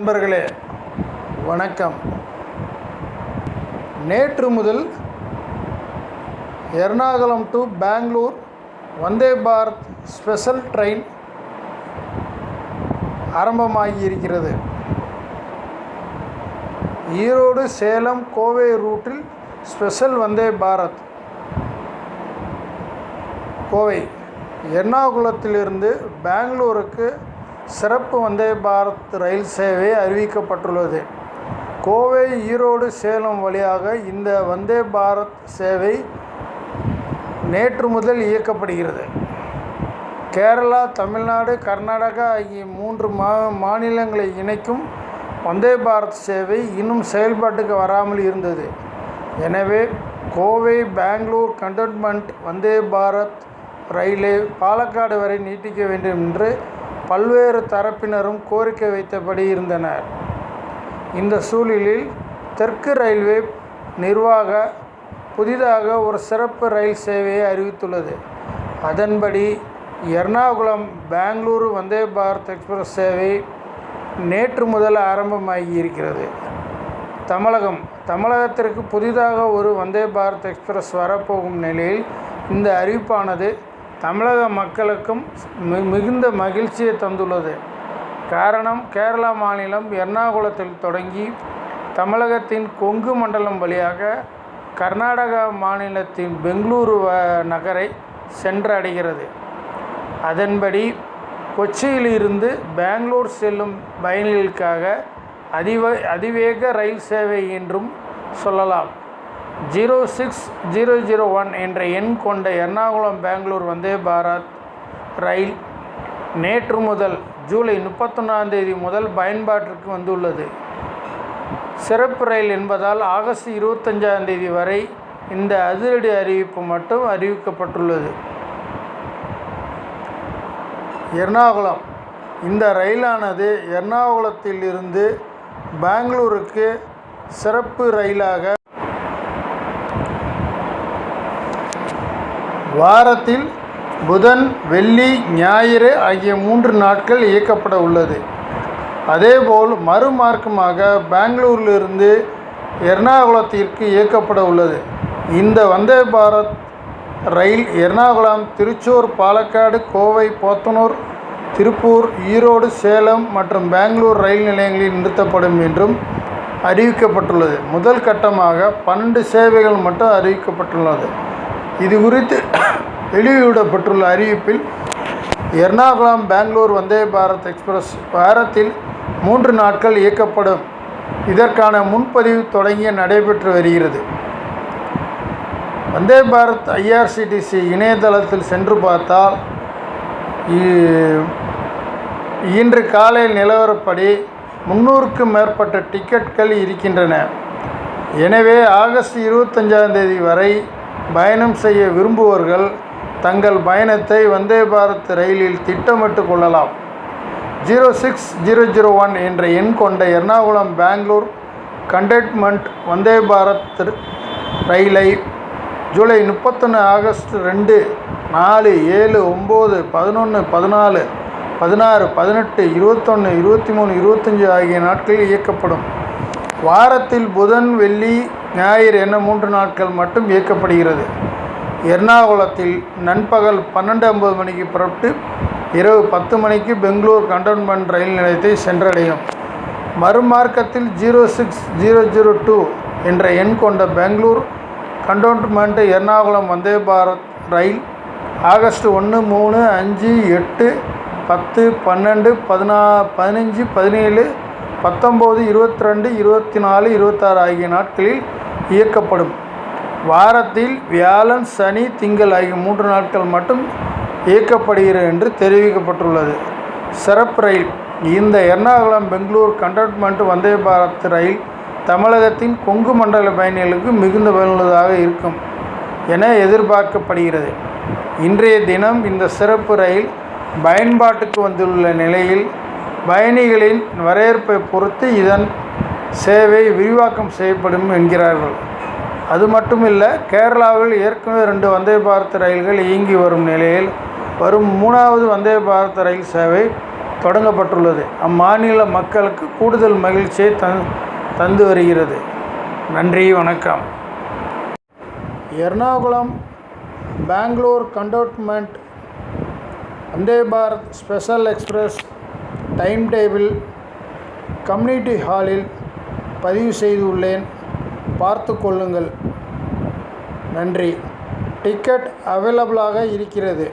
நண்பர்களே வணக்கம். நேற்று முதல் Ernakulam to Bangalore Vande Bharat special train ஆரம்பமாகி இருக்கிறது. ஈரோடு சேலம் கோவை ரூட்டில் ஸ்பெஷல் வந்தே பாரத் கோவை. எர்ணாகுளத்திலிருந்து பெங்களூருக்கு சிறப்பு வந்தே பாரத் ரயில் சேவை அறிவிக்கப்பட்டுள்ளது. கோவை ஈரோடு சேலம் வழியாக இந்த வந்தே பாரத் சேவை நேற்று முதல் இயக்கப்படுகிறது. கேரளா தமிழ்நாடு கர்நாடகா ஆகிய மூன்று மா மாநிலங்களை இணைக்கும் வந்தே பாரத் சேவை இன்னும் செயல்பாட்டுக்கு வராமல் இருந்தது. எனவே கோவை பெங்களூர் கண்டோன்மெண்ட் வந்தே பாரத் ரயிலை பாலக்காடு வரை நீட்டிக்க வேண்டும் என்று பல்வேறு தரப்பினரும் கோரிக்கை வைத்தபடி இருந்தனர். இந்த சூழலில் தெற்கு ரயில்வே நிர்வாக புதிதாக ஒரு சிறப்பு ரயில் சேவையை அறிவித்துள்ளது. அதன்படி எர்ணாகுளம் பெங்களூரு வந்தே பாரத் எக்ஸ்பிரஸ் சேவை நேற்று முதல் ஆரம்பமாகி இருக்கிறது. தமிழகம் தமிழகத்திற்கு புதிதாக ஒரு வந்தே பாரத் எக்ஸ்பிரஸ் வரப்போகும் நிலையில் இந்த அறிவிப்பானது தமிழக மக்களுக்கும் மிகுந்த மகிழ்ச்சியை தந்துள்ளது. காரணம் கேரளா மாநிலம் எர்ணாகுளத்தில் தொடங்கி தமிழகத்தின் கொங்கு மண்டலம் வழியாக கர்நாடகா மாநிலத்தின் பெங்களூரு நகரை சென்றடைகிறது. அதன்படி கொச்சியிலிருந்து பெங்களூர் செல்லும் பயணிகளுக்காக அதிவ அதிவேக ரயில் சேவை என்றும் சொல்லலாம். Zero six zero zero one என்ற எண் கொண்ட எர்ணாகுளம் பெங்களூர் வந்தே பாரத் ரயில் நேற்று முதல் ஜூலை முப்பத்தொன்னாந்தேதி முதல் பயன்பாட்டிற்கு வந்துள்ளது. சிறப்பு ரயில் என்பதால் ஆகஸ்ட் இருபத்தஞ்சாந்தேதி வரை இந்த அதிரடி அறிவிப்பு மட்டும் அறிவிக்கப்பட்டுள்ளது. எர்ணாகுளம். இந்த ரயிலானது எர்ணாகுளத்தில் இருந்து பெங்களூருக்கு சிறப்பு ரயிலாக வாரத்தில் புதன் வெள்ளி ஞாயிறு ஆகிய மூன்று நாட்கள் இயக்கப்பட உள்ளது. அதேபோல் மறுமார்க்கமாக பெங்களூரிலிருந்து எர்ணாகுளத்திற்கு இயக்கப்பட உள்ளது. இந்த வந்தே பாரத் ரயில் எர்ணாகுளம் திருச்சூர் பாலக்காடு கோவை போத்தனூர் திருப்பூர் ஈரோடு சேலம் மற்றும் பெங்களூர் ரயில் நிலையங்களில் நிறுத்தப்படும் என்றும் அறிவிக்கப்பட்டுள்ளது. முதல் கட்டமாக பன்னெண்டு சேவைகள் மட்டும் அறிவிக்கப்பட்டுள்ளது. இது குறித்து வெளியிடப்பட்டுள்ள அறிவிப்பில் எர்ணாகுளம் பெங்களூர் வந்தே பாரத் எக்ஸ்பிரஸ் வாரத்தில் மூன்று நாட்கள் இயக்கப்படும். இதற்கான முன்பதிவு தொடங்கி நடைபெற்று வருகிறது. வந்தே பாரத் ஐஆர்சிடிசி இணையதளத்தில் சென்று பார்த்தால் இன்று காலை நிலவரப்படி முன்னூறுக்கும் மேற்பட்ட டிக்கெட்கள் இருக்கின்றன. எனவே ஆகஸ்ட் இருபத்தஞ்சாம் தேதி வரை பயணம் செய்ய விரும்புவோர்கள் தங்கள் பயணத்தை வந்தே பாரத் ரயிலில் திட்டமிட்டு கொள்ளலாம். Zero six zero zero one என்ற எண் கொண்ட எர்ணாகுளம் பெங்களூர் கண்டெட்மெண்ட் வந்தே பாரத் ரயிலை ஜூலை முப்பத்தொன்று ஆகஸ்ட் ரெண்டு நாலு ஏழு ஒம்பது பதினொன்று பதினாலு பதினாறு பதினெட்டு இருபத்தொன்று இருபத்தி மூணு இருபத்தஞ்சி ஆகிய நாட்களில் இயக்கப்படும். வாரத்தில் புதன் வெள்ளி ஞாயிறு என மூன்று நாட்கள் மட்டும் இயக்கப்படுகிறது. எர்ணாகுளத்தில் நண்பகல் பன்னெண்டு ஐம்பது மணிக்கு புறப்பட்டு இரவு பத்து மணிக்கு பெங்களூர் கண்டோன்மெண்ட் ரயில் நிலையத்தை சென்றடையும். மறுமார்க்கத்தில் zero six zero zero two என்ற எண் கொண்ட பெங்களூர் கண்டோன்மெண்ட் எர்ணாகுளம் வந்தே பாரத் ரயில் ஆகஸ்ட் ஒன்று மூணு அஞ்சு எட்டு பத்து பன்னெண்டு பதினா பதினஞ்சு பதினேழு பத்தொம்போது இருபத்தி ரெண்டு இருபத்தி நாலு இருபத்தாறு ஆகிய நாட்களில் இயக்கப்படும் வாரத்தில் வியாழன் சனி திங்கள் ஆகிய மூன்று நாட்கள் மட்டும் இயக்கப்படுகிறது என்று தெரிவிக்கப்பட்டுள்ளது. சிறப்பு ரயில். இந்த எர்ணாகுளம் பெங்களூர் கண்டோன்மெண்ட் வந்தே பாரத் ரயில் தமிழகத்தின் கொங்கு மண்டல பயணிகளுக்கு மிகுந்த பயனுள்ளதாக இருக்கும் என எதிர்பார்க்கப்படுகிறது. இன்றைய தினம் இந்த சிறப்பு ரயில் பயன்பாட்டுக்கு வந்துள்ள நிலையில் பயணிகளின் வரவேற்பை பொறுத்து இதன் சேவை விரிவாக்கம் செய்யப்படும் என்கிறார்கள். அது மட்டும் இல்லை கேரளாவில் ஏற்கனவே ரெண்டு வந்தே பாரத் ரயில்கள் இயங்கி வரும் நிலையில் வரும் மூணாவது வந்தே பாரத் ரயில் சேவை தொடங்கப்பட்டுள்ளது. அம்மாநில மக்களுக்கு கூடுதல் மகிழ்ச்சியை தந் தந்து வருகிறது. நன்றி வணக்கம். Ernakulam Bangalore cantonment Vande Bharat special express time table community ஹாலில் பதிவு செய்துள்ளேன். பார்த்து கொள்ளுங்கள். நன்றி. டிக்கெட் அவைலபிளாக இருக்கிறது.